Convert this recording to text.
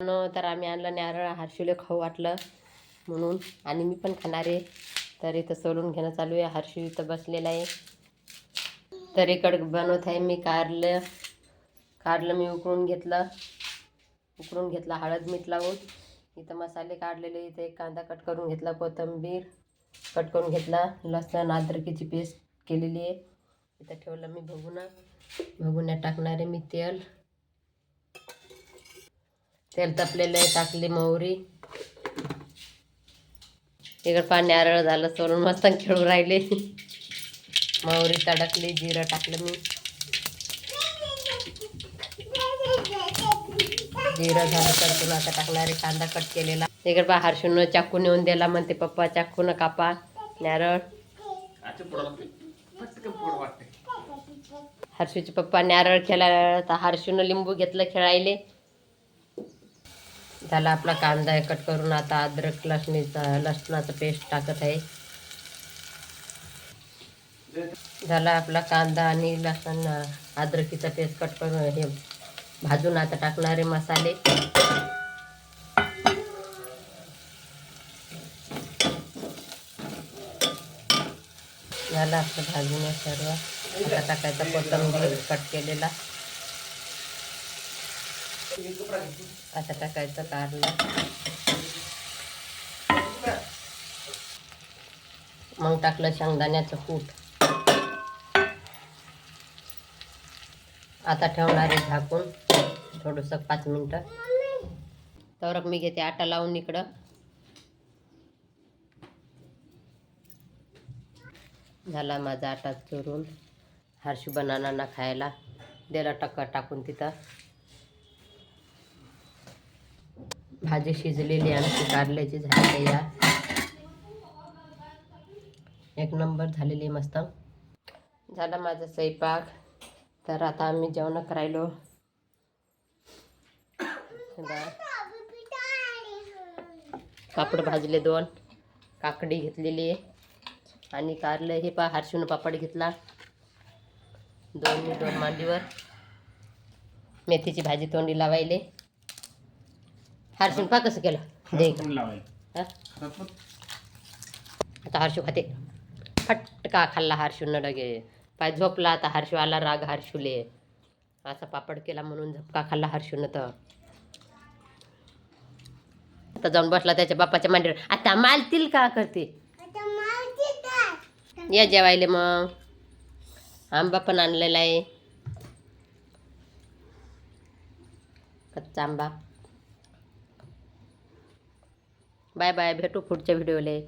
न तर आम्ही आणलं नारळ हर्षूला खाऊ वाटलं म्हणून. आणि मी पण खाणार आहे. तर इथं सोलून घेणं चालू आहे. हर्षू इथं बसलेला आहे. तर इकडं बनवत आहे मी कारलं. कारलं मी उकळून घेतलं. उकळून घेतलं हळद मीठ लावून. इथं मसाले काढलेले. इथे एक कांदा कट करून घेतला कोथिंबीर कट करून घेतला. लसण अद्रकीची पेस्ट केलेली आहे. इथं ठेवलं मी भगुना. भगुन्यात टाकणार आहे मी तेल. तेल तपलेलं आहे टाकली मोहरी. इकडं पाणी नारळ झालं सोडून मस्त खेळून राहिले. मोहरी तडकली जिरं टाकलं मी. जिरं झालं तर तुला आता टाकणारे कांदा कट केलेला. इकडे बा हर्षून चाकू नेऊन दिला म्हणते पप्पा चाकून कापा नारळ. हर्षूचे पप्पा नारळ खेळायला तर हर्षूनं लिंबू घेतलं खेळायले. झाला आपला कांदा आहे कट करून आता अद्रक लसणीचा लसणाचा पेस्ट टाकत आहे. झाला आपला कांदा आणि लसण अद्रकीचा पेस्ट कट करून हे भाजून आता टाकणारे मसाले. झाला आपलं भाजून सर्व. आता टाकायचा कोथंबीर कट केलेला. आता टाकायचं कारलं. मग टाकलं शेंगदाण्याचं कूट. आता ठेवणार आहे झाकून. थोडंसं पाच मिनटं. तर मी घेते आटा लावून इकडं. झाला माझा आटा चुरून. हर्षी बनाना खायला. दिला टक्का टाकून तिथं. भाजी शिजलेली आमची कारल्याची झालेली या. एक नंबर झालेली आहे मस्त. झाला माझा स्वयंपाक. तर आता आम्ही जेवण करायलो. पापड भाजले दोन. काकडी घेतलेली आहे. आणि कारलं हे पा हर्षून पापड घेतला. दोन दोन मांडीवर. मेथीची भाजी तोंडी लावायले. हर्षून पा कसं केलं. दे इकडं. हा? आता हर्षू खाते. फटका खाल्ला हर्षूनं लगे. पाय झोपला आता हर्षू आला राग हर्षूले. असा पापड केला म्हणून झपका खाल्ला हर्षूनं तर. आता जाऊन बसला त्याच्या बापाच्या मांडीवर. आता मालतील का करते? या जेवायले मग. आंबा पण आणलेला आहे. कच्चा आंबा. बाय बाय भेटू पुढच्या व्हिडिओले.